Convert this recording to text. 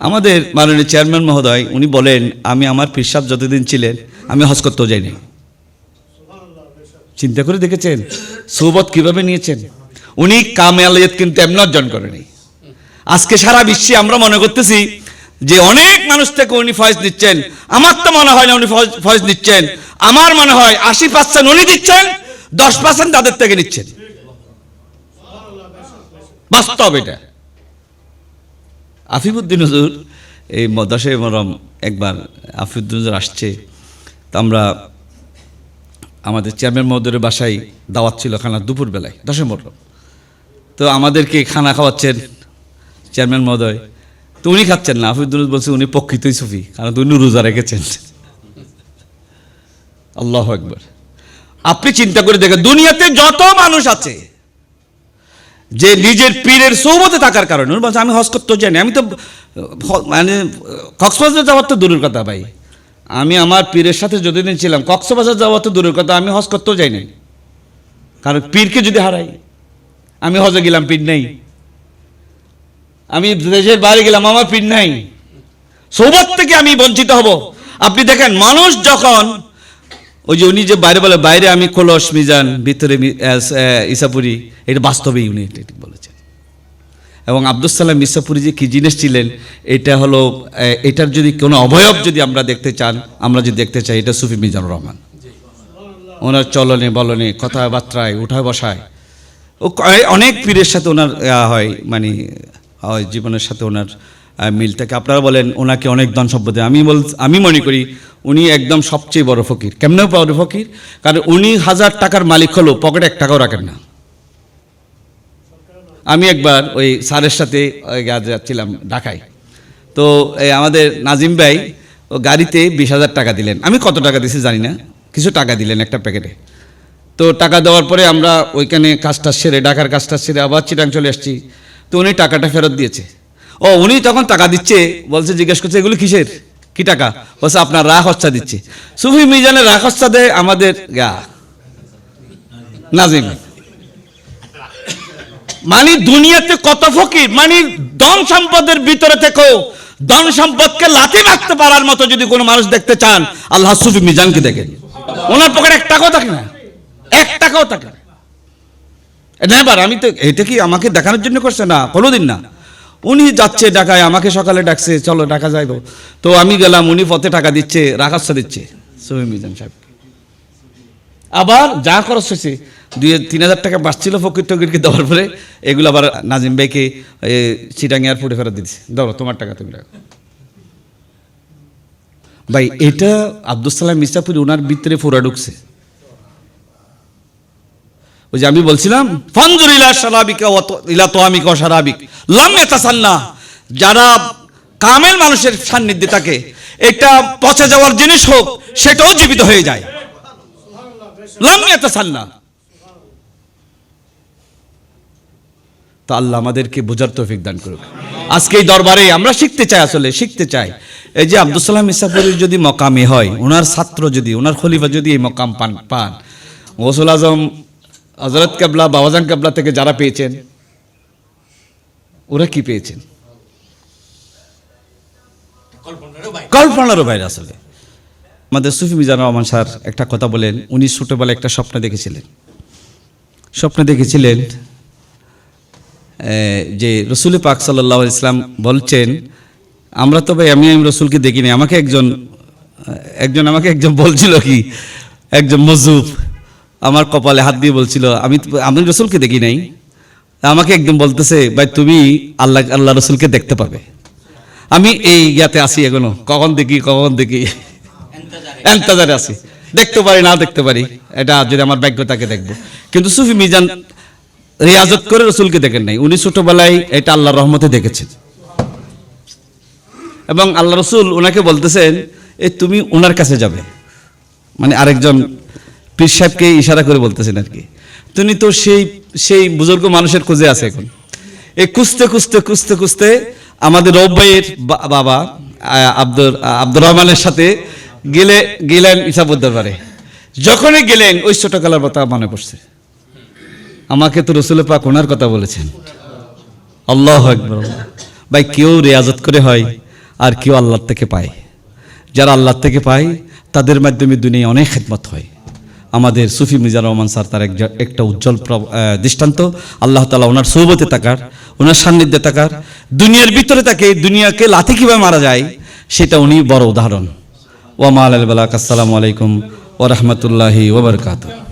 আমাদের মাননীয় চেয়ারম্যান মহোদয়, উনি বলেন, আমি আমার পিসাব যতদিন ছিলেন, আমি হজ করতেও যাইনি। চিন্তা করে দেখেছেন? সৌবত কীভাবে নিয়েছেন? উনি কামে আলিয়ত কিন্তু এমন অর্জন করেনি। আজকে সারা বিশ্বে আমরা মনে করতেছি যে অনেক মানুষ থেকে উনি ফয়েজ দিচ্ছেন আমার তো মনে হয় না উনি ফয়েজ দিচ্ছেন আমার মনে হয় আশি পার্সেন্ট উনি দিচ্ছেন, দশ পার্সেন্ট তাদের থেকে নিচ্ছেন। বাস্তব এটা। আফিফুদ্দিন হুজুর, এই দশই মরম একবার আফিফুদ্দিন হুজুর আসছে, তা আমরা আমাদের চেয়ারম্যান মহোদয়ের বাসায় দাওয়াত ছিল খানা দুপুরবেলায় দশই মরম তো আমাদেরকে খানা খাওয়াচ্ছেন চেয়ারম্যান মহোদয়। তো উনি খাচ্ছেন না, আফিফুদ্দিন বলছে উনি প্রকৃতই সুফি, কারণ উনি রোজা রেখেছেন। আল্লাহ একবার আপনি চিন্তা করে দেখেন, দুনিয়াতে যত মানুষ আছে যে নিজের পীরের সৌবতে থাকার কারণে। উনি বলছে, আমি হজ করতে জানি আমি তো মানে কক্সবাজার যাওয়ার তো দূরের কথা ভাই। আমি আমার পীরের সাথে যতদিন ছিলাম, কক্সবাজার যাওয়ার তো দূরের কথা, আমি হজ করতেও যাই নাই। কারণ পীরকে যদি হারাই, আমি হজে গেলাম, পীর নেই। আমি দেশের বাইরে গেলাম, আমার পীর নাই। সৌবত থেকে আমি বঞ্চিত হব। আপনি দেখেন, মানুষ যখন ওই যে উনি যে বাইরে বলে, বাইরে আমি কলস মিজান, ভিতরে ইসাপুরি এটা বাস্তবেই উনি বলেছেন। এবং আব্দুল সালাম ইসাপুরি যে কী জিনিস ছিলেন, এটা হলো এটার যদি কোনো অবয়ব যদি আমরা দেখতে চান, আমরা যদি দেখতে চাই, এটা সুফি মিজানুর রহমান। ওনার চলনে, বলনে, কথাবার্তায়, উঠায় বসায়। ও অনেক পীরের সাথে ওনার হয় মানে জীবনের সাথে ওনার মিল থাকে। আপনারা বলেন, ওনাকে অনেক ধন সম্পদে আমি বল, আমি মনে করি উনি একদম সবচেয়ে বড় ফকির। কেমন বড় ফকির? কারণ উনি হাজার টাকার মালিক হলেও পকেটে এক টাকাও রাখেন না। আমি একবার ওই স্যারের সাথে যাচ্ছিলাম ঢাকায়। তো আমাদের নাজিম ভাই ও গাড়িতে বিশ হাজার টাকা দিলেন। আমি কত টাকা দিয়েছি জানি না। কিছু টাকা দিলেন একটা প্যাকেটে। তো টাকা দেওয়ার পরে আমরা ওইখানে কাজটা সেরে, ঢাকার কাজটা সেরে আবার চিটাং চলে আসছি। তো উনি টাকাটা ফেরত দিয়েছে। ও, উনি তখন টাকা দিচ্ছে, বলছে, জিজ্ঞেস করছে, এগুলো কিসের? কি টাকা? বলছে, আপনার রাখ হচ্ছা দিচ্ছে। সুফি মিজানের রাখ হচ্ছা দেয় আমাদের গা। নাজিম। মানে দুনিয়াতে কত ফকির মানে ধন সম্পদের ভিতরে থেকেও ধন সম্পদকে লাথি মারতে পারার মতো যদি কোনো মানুষ দেখতে চান, আল্লাহ সুফি মিজানকে দেখেন ওনার পকেটে এক টাকাও থাকে না। এক টাকাও থাকে না। নেবার আমি তো, এটা কি আমাকে দেখানোর জন্য করছে? না, কোনোদিন না। উনি যাচ্ছে ঢাকায়, আমাকে সকালে ডাকছে, চলো ঢাকা যাইব। তো আমি গেলাম, উনি পথে টাকা দিচ্ছে রাখাচ্ছা দিচ্ছে সুফি মিজান সাহেব। আবার যা খরচ হয়েছে, দুই তিন হাজার টাকা বাঁচছিল ফকির টকিরকে দেওয়ার পরে, এগুলো আবার নাজিম ভাইকে চিটাং এয়ারপোর্টে ফেরত দিচ্ছে ধরো, তোমার টাকা তুমি রাখো। ভাই, এটা আব্দুল সালাম মির্জাপুরি ওনার ভিতরে ফোরা ঢুকছে। ওই যে আমি বলছিলাম ফঞ্জুর ইলা সারাবিকা তো- ইলা তোয়ামিকা ওয়া সারাবিক লাম ইয়াতাসান্না, যারা কামেল মানুষের সান্নিধ্যে থাকে এটা পচে যাওয়ার জিনিস হোক, সেটাও জীবিত হয়ে যায়। লাম ইয়াতাসান্না। তো আল্লাহ আমাদেরকে বোঝার তৌফিক দান করুক। আজকে এই দরবারে আমরা শিখতে চাই আসলে, শিখতে চাই। এই যে আব্দুল সালাম ইসাফুরির যদি মকামে হয়, ওনার ছাত্র যদি, ওনার খলিফা যদি এই মকাম পান পান গৌসুল আজম হজরত কাবলা, বাবাজান কাবলা থেকে যারা পেয়েছেন, ওরা কি পেয়েছেন? কল্পনারও বাইরে আসলে। আমাদের সুফি মিজান রহমান স্যার একটা কথা বলেন, উনি ছোটবেলায় একটা স্বপ্ন দেখেছিলেন। স্বপ্ন দেখেছিলেন যে রসুল পাক সাল্লাহ ইসলাম বলছেন, আমরা তো ভাই আমি আমি রসুলকে দেখিনি, আমাকে একজন একজন আমাকে একজন বলছিল কি, একজন মজুব আমার কপালে হাত দিয়ে বলছিল, আমি আমি রসুলকে দেখি নাই। আমাকে একদম বলতেছে, ভাই, তুমি আল্লাহ আল্লাহ রসুলকে দেখতে পাবে। আমি এই ইয়াতে আসি এখনও। কখন দেখি কখন দেখি। এন্তাজারে আছি। দেখতে পারি, না দেখতে পারি, এটা যদি আমার ভাগ্য তাকে দেখব। কিন্তু সুফি মিজান রিয়াজত করে রসুলকে দেখেন নাই। উনি ছোটবেলায় এটা আল্লাহর রহমতে দেখেছেন। এবং আল্লাহ রসুল ওনাকে বলতেছেন, এ, তুমি ওনার কাছে যাবে। মানে আরেকজন পীর সাহেবকে ইশারা করে বলতেছেন আর কি। তুমি তো সেই সেই বুজুর্গ মানুষের খুঁজে আছে এখন। এই খুঁজতে খুঁজতে খুঁজতে খুঁজতে আমাদের রব্বাইয়ের বা- বাবা আব্দুর আব্দুর রহমানের সাথে গেলে, গেলেন ইসাবুর দরবারে। যখনই গেলেন, ওই ছোটকালার কথা মনে পড়ছে। আমাকে তো রসুল পাক ওনার কথা বলেছেন। আল্লাহ একবার ভাই, কেউ রেয়াজত করে হয় আর কেউ আল্লাহর থেকে পায়। যারা আল্লাহর থেকে পায়, তাদের মাধ্যমে দুনিয়া অনেক খেদমত হয়। আমাদের সুফি মিজার রহমান স্যার তার এক- একটা উজ্জ্বল দৃষ্টান্ত। আল্লাহ তালা ওনার সৌবতে তাকার ওনার সান্নিধ্যে তাকার দুনিয়ার ভিতরে তাকে, দুনিয়াকে লাথি কীভাবে মারা যায়, সেটা উনি বড় উদাহরণ। ওয়ামা বালাক, আসসালামু আলাইকুম ওরহমতুল্লাহি ওবরকাত